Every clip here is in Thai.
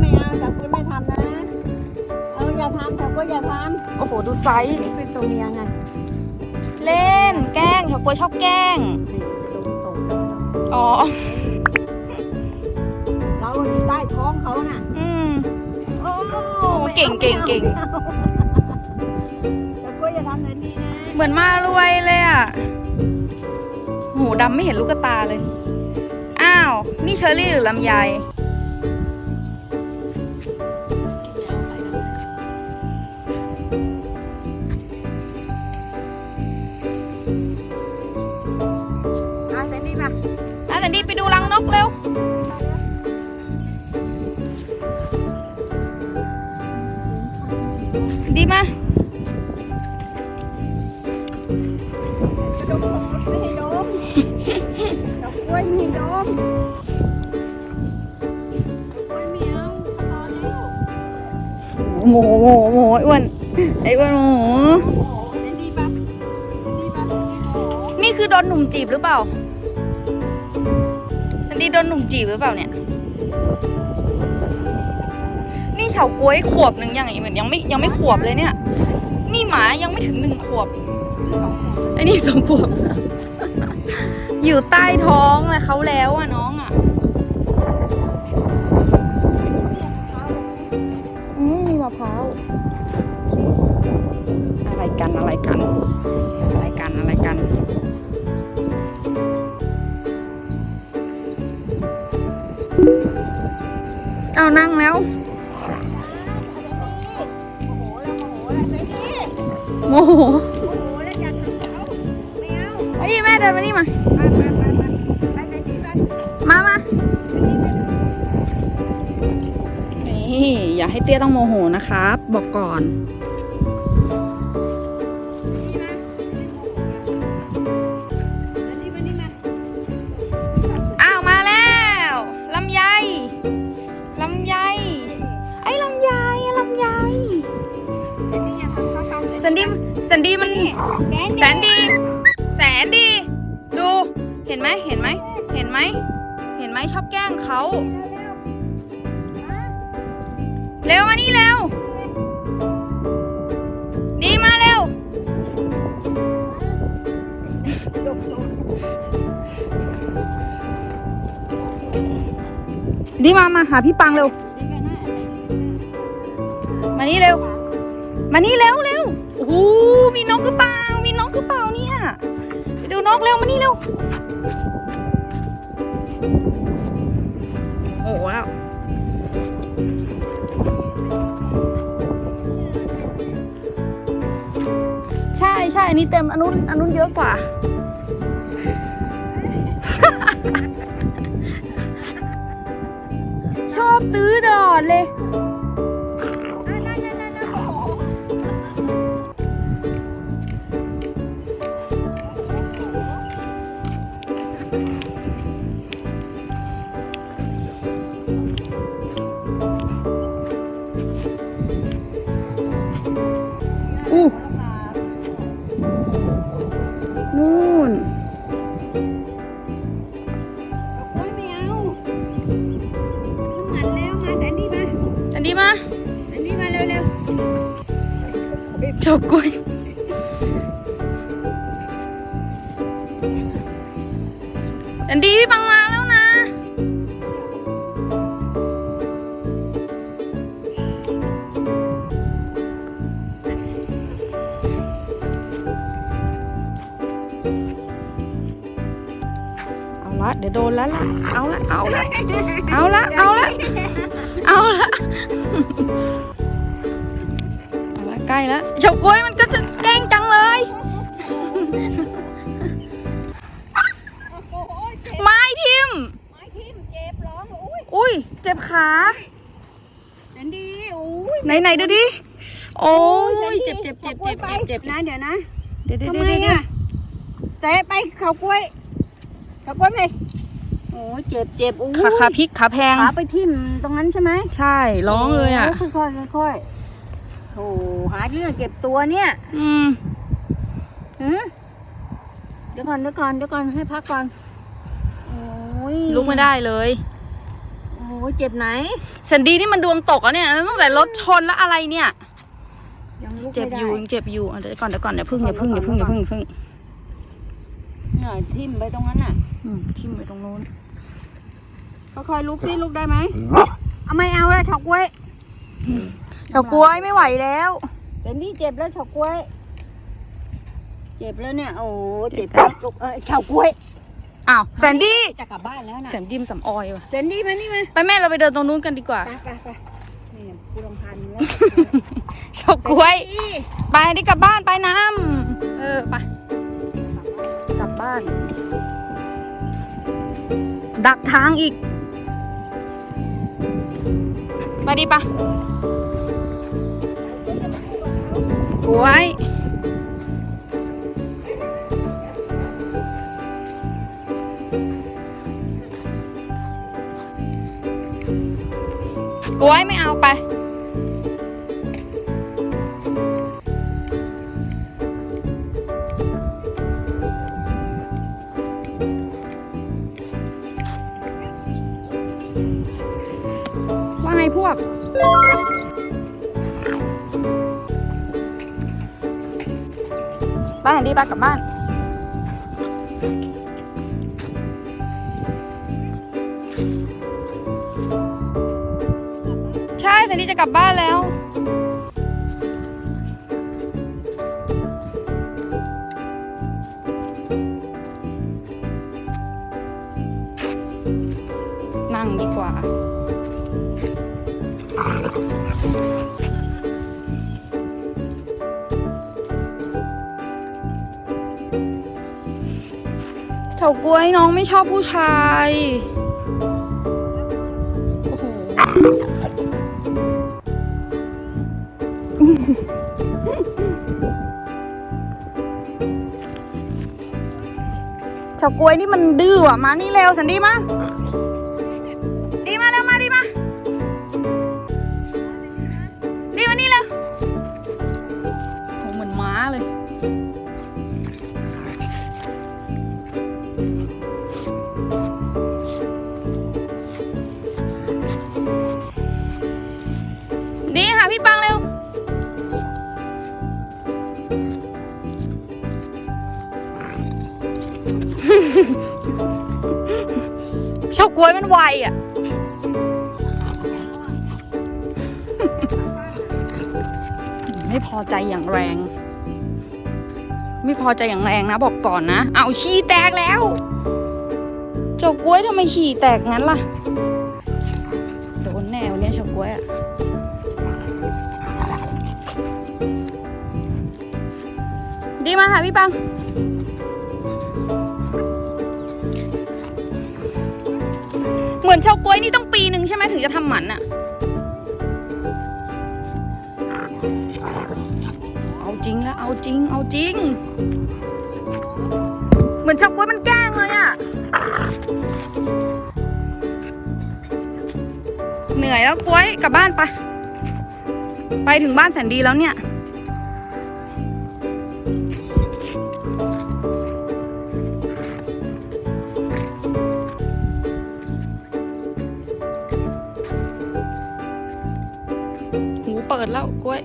ไม่เอาแต่คุณไม่ทำนะ เอาอย่าทำแต่ก็อย่าทโอ้โห ดูไซส์ำเป็นตัวเมียไงเล่น แกล้งเฉาก๊วยชอบแกล้ง ตรงตรงๆเลยอ๋อเราอยู่ใต้ท้องเขาน่ะอืม โอ้โอ้เก่งเก่งเก่งแต่ก็อย่าทำแบบนี้นะเหมือนมารวยเลยอะหูดำไม่เห็นลูกตาเลย อ้าว นี่เชอรี่หรือลำไย โมโมโมไอ้อ้วนไอ้อ้วนโมโอ้โหแต่ดีปะดีปะโอ้โหนี่คือโดนหนุ่มจีบหรือเปล่าอันดีโดนหนุ่มจีบหรือเปล่าเนี่ย นี่เฉาก๊วยขวบหนึ่งยังไงเหมือนยังไม่ยังไม่ขวบเลยเนี่ย นี่หมายังไม่ถึงหนึ่งขวบไอ้นี่สองขวบ อยู่ใต้ท้องเลยเขาแล้วอะน้อง พร้าวอะไรกันอะไรกัน อะไรกันอะไรกันเอานั่งแล้วโอ้โหแล้วโมโหแล้วแต่นี่โมโหโอ้โหแล้วอย่าทำเขาไม่เอาไอ้ยแม่เดินมานี่มา อย่าให้เตี้ยต้องโมโหนะครับ บอกก่อนนี่นะแล้วนี่มานี่มาอ้าวมาแล้วลำไยลำไยไอ้ลำไยอะลำไยแต่นี่อย่าทำเขาทำเลยสันดีสันดีมันแกงแสนดี แสนดี ดู เห็นไหมเห็นไหมเห็นไหมเห็นไหมชอบแกล้งเขา เร็วมานี่เร็ว ดีมาเร็ว ดีมามาหาพี่ปังเร็วนี่ก็น่ามานี่เร็ว มานี่เร็วเร็วโอ้โหมีนกหรือเปล่ามีนกหรือเปล่าเนี่ยไปดูนกเร็วมานี่เร็ว อันนี้เต็มอันนู้นอันนู้นเยอะกว่า ชอบตื้อตลอดเลย นนี้มาแต่นี่มาเร็วเฉาก๊วยอันดีพี่ปังมา เอาละเดี๋ยวโดนแล้วล่ะ เอาละ เอาละ เอาละ เอาละ เอาละเอาละใกล้แล้วเฉาก๊วยมันก็จะแกล้งจังเลยๆโอ้โหเจ็บไม้ทิมไม้ทิ่มเจ็บร้องอุ้ยอุ้ย เจ็บขาแต่ดีอุ้ยไหนไหนดูดิ โอ้ย เจ็บเจ็บเจ็บเจ็บเจ็บเจ็บนะเดี๋ยวนะ เดี๋ยวเดี๋ยวทำเดี๋ยวไมเดี๋ยวอะเตะไปเขากล้วย เขากล้วยไปโอ้ยเจ็บเจ็บอุ้ยขาขาพลิกขาแพงขาไปทิ่มตรงนั้นใช่ไหมใช่ร้องเลยอะโค่อยๆค่อยๆโอ้หาเรื่องเก็บตัวเนี่ย อืมหือเดี๋ยวก่อนเดี๋ยวก่อนเดี๋ยวก่อนให้พักก่อนโอ้ยลุกไม่ได้เลยโอ้เจ็บไหนแซนดี้นี่มันดวงตกอะเนี่ยตั้งแต่รถชนแล้วอะไรเนี่ยยังลุกเจ็บไม่อได้ยู่ยังเจ็บอยู่อะเดี๋ยวก่อนเดี๋ยวก่อนเดี๋ยวพึ่งอย่าพึ่งอย่าพึ่งอย่าพึ่งอย่าพึ่ง หน่อยทิ่มไปตรงนั้นน่ะ อืมทิ่มไปตรงนู้นค่อยๆลุกที่ลุกได้ไหมเอาไม่เอาแล้วเฉาก๊วยเฉากล้วยไม่ไหวแล้วแต่นี่เจ็บแล้วเฉาก๊วย เจ็บแล้วเนี่ย โอ้เจ็บแล้วลุกเออเฉาก๊วยอ้าวแซนดี้จะกลับบ้านแล้วนะแซนดี้มนสำออยว่ะเซนดี้มานี่มาไปแม่เราไปเดินตรงนู้นกันดีกว่าไปไปไปนี่กูรำพันแล้วเฉากล้วย ไปดิกลับบ้านไปน้ำเออไปกลั บ้าน ดักทางอีก ไปดิปะกล้วยกล้วยไม่เอาไป ว่าไงพวก บ้านดีปกลับบ้าน ใช่แต่นี่จะกลับบ้านแล้วนั่งดีกว่า เฉาก๊วยน้องไม่ชอบผู้ชายโอ้โหเฉาก๊วยนี่มันดื้ออะมานี่เร็วสันดีมา เฉาก๊วยมันไวอะ ไม่พอใจอย่างแรง ไม่พอใจอย่างแรงนะ บอกก่อนนะ เอาฉี่แตกแล้วเฉาก๊วยทำไมฉี่แตกงั้นล่ะ โดนแนวเนี้ยเฉาก๊วยอะดีมาค่ะพี่ปัง เหมือนเฉาก๊วยนี่ต้องปีหนึ่งใช่ไหมถึงจะทำหมันอะเอาจริงแล้วเอาจริง เอาจริง เหมือนเฉาก๊วยมันแกล้งเลยอะเหนื่อยแล้วก๊วยกลับบ้านไป ไปถึงบ้านแสนดีแล้วเนี่ย เปิดแล้วกล้วย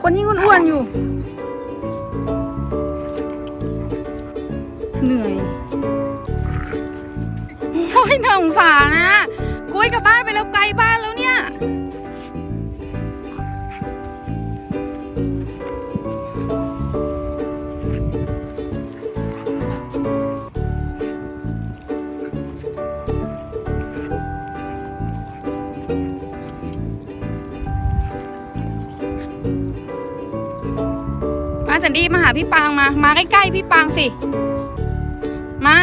คนยิ่งอ้วนๆอยู่ เหนื่อย โอ้ยน่าสงสารนะกล้วยกลับบ้านไปแล้วไกลบ้านแล้วเนี่ย มาสันดี้มาหาพี่ปางมา มาใกล้ๆพี่ปางสิ มา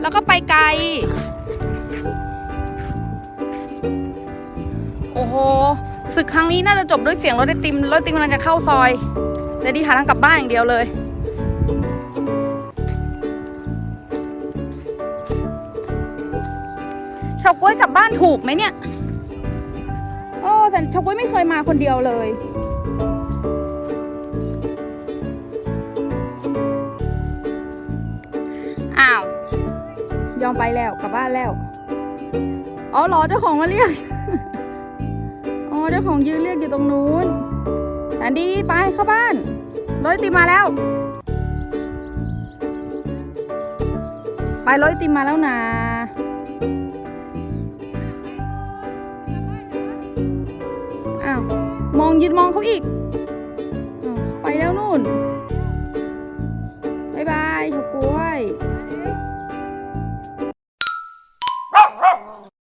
แล้วก็ไปไกล โอ้โหศึกครั้งนี้น่าจะจบด้วยเสียงรถไอติมรถไอติมกำลังจะเข้าซอยเดี๋ยวดีหาทางกลับบ้านอย่างเดียวเลยเฉาก๊วยกลับบ้านถูกไหมเนี่ย โอ้แต่เฉาก๊วยไม่เคยมาคนเดียวเลย ยอมไปแล้วกลับบ้านแล้วอ๋อหรอเจ้าของมาเรียกอ๋อเจ้าของยืนเรียกอยู่ตรงนู้นแสนดีไปเข้าบ้านรถติมมาแล้ว ไปรถติมมาแล้วนะอ้าวมองยืนมองเขาอีก